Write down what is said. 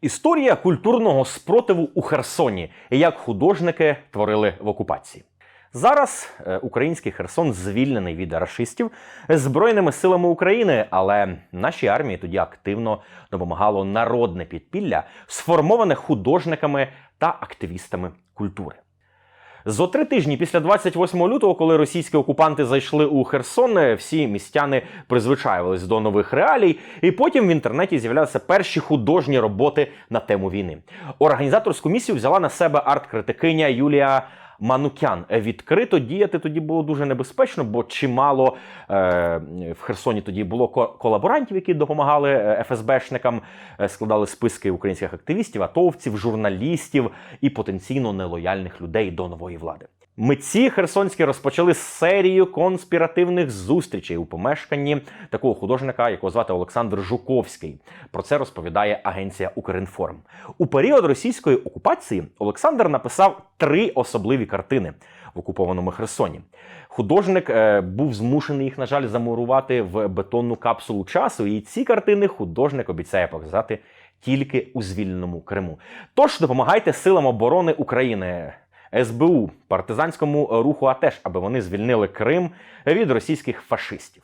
Історія культурного спротиву у Херсоні як художники творили в окупації. Зараз е, український Херсон звільнений від рашистів збройними силами України, але нашій армії тоді активно допомагало народне підпілля, сформоване художниками та активістами культури. Зо три тижні після 28 лютого, коли російські окупанти зайшли у Херсон, всі містяни призвичаювались до нових реалій, і потім в інтернеті з'являлися перші художні роботи на тему війни. Організаторську місію взяла на себе арт-критикиня Юлія. Манукян відкрито діяти тоді було дуже небезпечно, бо чимало е, в Херсоні тоді було колаборантів, які допомагали е, ФСБшникам, е, складали списки українських активістів, атовців, журналістів і потенційно нелояльних людей до нової влади. Митці херсонські розпочали серію конспіративних зустрічей у помешканні такого художника, якого звати Олександр Жуковський. Про це розповідає агенція Укрінформ. У період російської окупації Олександр написав три особливі картини в окупованому Херсоні. Художник е, був змушений їх, на жаль, замурувати в бетонну капсулу часу, і ці картини художник обіцяє показати тільки у звільненому Криму. Тож допомагайте силам оборони України. СБУ партизанському руху а теж аби вони звільнили Крим від російських фашистів.